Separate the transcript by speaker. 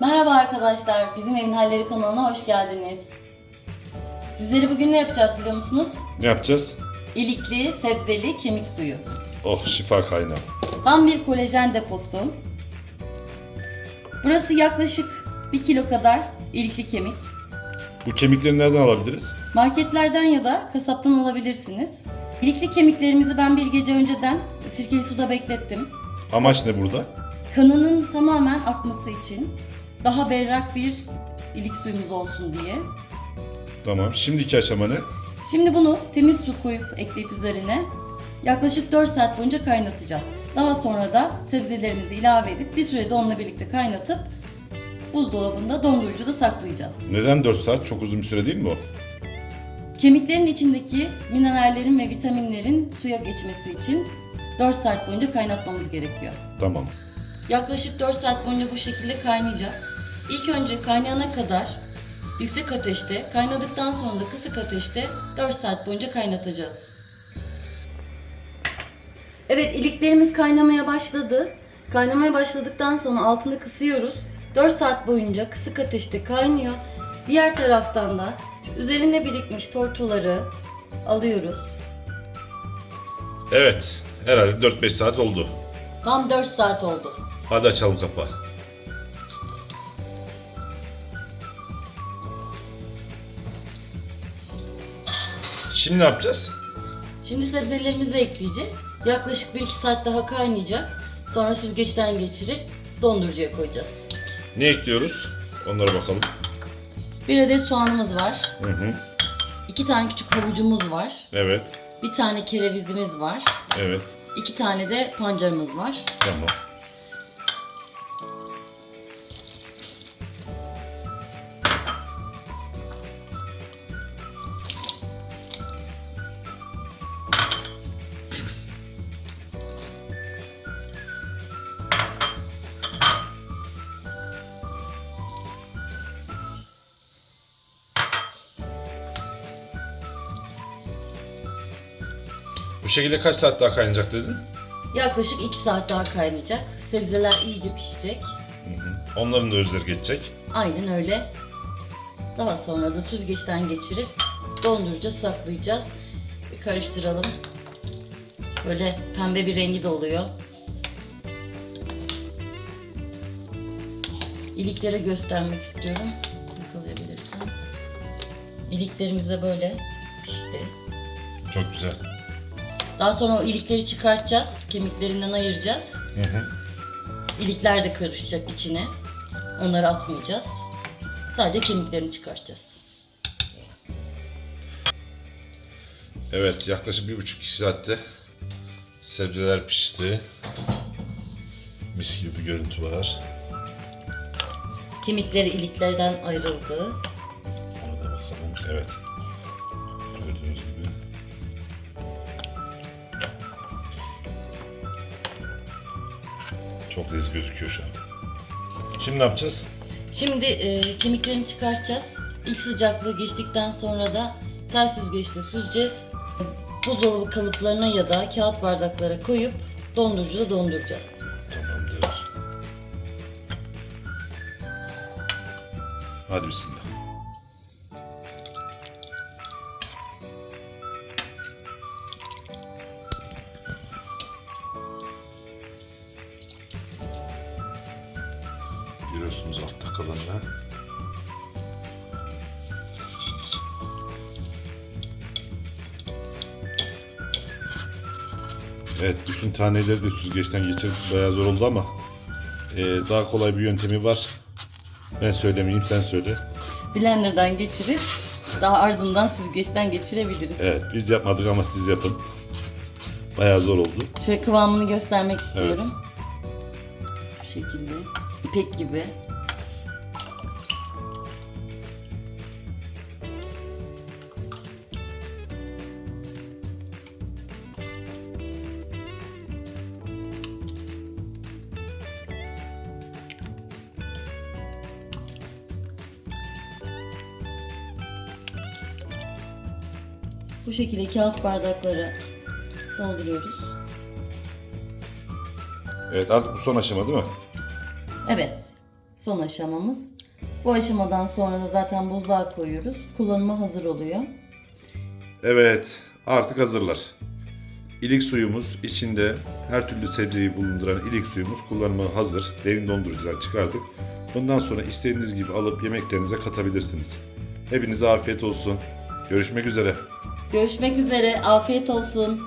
Speaker 1: Merhaba arkadaşlar, bizim Evin Halleri kanalına hoş geldiniz. Sizleri bugün ne yapacağız biliyor musunuz?
Speaker 2: Ne yapacağız?
Speaker 1: İlikli, sebzeli kemik suyu.
Speaker 2: Oh şifa kaynağı.
Speaker 1: Tam bir kolajen deposu. Burası yaklaşık 1 kilo kadar ilikli kemik.
Speaker 2: Bu kemikleri nereden alabiliriz?
Speaker 1: Marketlerden ya da kasaptan alabilirsiniz. İlikli kemiklerimizi ben bir gece önceden sirkeli suda beklettim.
Speaker 2: Amaç ne burada?
Speaker 1: Kanının tamamen akması için daha berrak bir ilik suyumuz olsun diye.
Speaker 2: Tamam. Şimdiki aşama ne?
Speaker 1: Şimdi bunu temiz su koyup ekleyip üzerine yaklaşık 4 saat boyunca kaynatacağız. Daha sonra da sebzelerimizi ilave edip bir sürede onunla birlikte kaynatıp buzdolabında dondurucuda saklayacağız.
Speaker 2: Neden 4 saat? Çok uzun bir süre değil mi o?
Speaker 1: Kemiklerin içindeki minerallerin ve vitaminlerin suya geçmesi için 4 saat boyunca kaynatmamız gerekiyor.
Speaker 2: Tamam.
Speaker 1: Yaklaşık 4 saat boyunca bu şekilde kaynayacak. İlk önce kaynayana kadar yüksek ateşte, kaynadıktan sonra da kısık ateşte 4 saat boyunca kaynatacağız. Evet, iliklerimiz kaynamaya başladı. Kaynamaya başladıktan sonra altını kısıyoruz. 4 saat boyunca kısık ateşte kaynıyor. Diğer taraftan da üzerine birikmiş tortuları alıyoruz.
Speaker 2: Evet. Herhalde 4-5 saat oldu.
Speaker 1: Tam 4 saat oldu.
Speaker 2: Hadi açalım kapağı. Şimdi ne yapacağız?
Speaker 1: Şimdi sebzelerimizi ekleyeceğiz. Yaklaşık 1-2 saat daha kaynayacak. Sonra süzgeçten geçirip dondurucuya koyacağız.
Speaker 2: Ne ekliyoruz? Onlara bakalım.
Speaker 1: Bir adet soğanımız var.
Speaker 2: Hı hı.
Speaker 1: 2 tane küçük havucumuz var.
Speaker 2: Evet.
Speaker 1: Bir tane kerevizimiz var.
Speaker 2: Evet.
Speaker 1: 2 tane de pancarımız var.
Speaker 2: Tamam. Bu şekilde kaç saat daha kaynayacak dedin?
Speaker 1: Yaklaşık 2 saat daha kaynayacak. Sebzeler iyice pişecek.
Speaker 2: Onların da özleri geçecek.
Speaker 1: Aynen öyle. Daha sonra da süzgeçten geçirip dondurucuya saklayacağız. Bir karıştıralım. Böyle pembe bir rengi de oluyor. İliklere göstermek istiyorum. Yakalayabilirsem. İliklerimiz de böyle pişti.
Speaker 2: Çok güzel.
Speaker 1: Daha sonra o ilikleri çıkartacağız. Kemiklerinden ayıracağız.
Speaker 2: Hı hı.
Speaker 1: İlikler de karışacak içine. Onları atmayacağız. Sadece kemiklerini çıkartacağız.
Speaker 2: Evet yaklaşık bir buçuk iki saatte sebzeler pişti. Mis gibi bir görüntü var.
Speaker 1: Kemikleri iliklerden ayrıldı.
Speaker 2: Ona da bakalım. Evet. Çok lezzetli gözüküyor şu an. Şimdi ne yapacağız?
Speaker 1: Şimdi e, kemiklerini çıkartacağız. İlk sıcaklığı geçtikten sonra da tel süzgeçte süzeceğiz. Buzdolabı kalıplarına ya da kağıt bardaklara koyup dondurucuda donduracağız.
Speaker 2: Tamamdır. Hadi bismillah. Görüyorsunuz altta kalanını. Evet, bütün taneleri de süzgeçten geçirdik. Bayağı zor oldu ama e, daha kolay bir yöntemi var. Ben söylemeyeyim, sen söyle.
Speaker 1: Blender'dan geçirip daha ardından süzgeçten geçirebiliriz.
Speaker 2: Evet, biz yapmadık ama siz yapın. Bayağı zor oldu.
Speaker 1: Şöyle kıvamını göstermek istiyorum. Şu şekilde. İpek gibi. Bu şekilde kağıt bardakları dolduruyoruz.
Speaker 2: Evet, artık bu son aşama değil mi?
Speaker 1: Evet. son aşamamız. Bu aşamadan sonra da zaten buzluğa koyuyoruz. Kullanıma hazır oluyor.
Speaker 2: Evet, artık hazırlar. İlik suyumuz içinde her türlü sebzeyi bulunduran ilik suyumuz kullanıma hazır. Derin dondurucudan çıkardık. Bundan sonra istediğiniz gibi alıp yemeklerinize katabilirsiniz. Hepinize afiyet olsun. Görüşmek üzere.
Speaker 1: Görüşmek üzere. Afiyet olsun.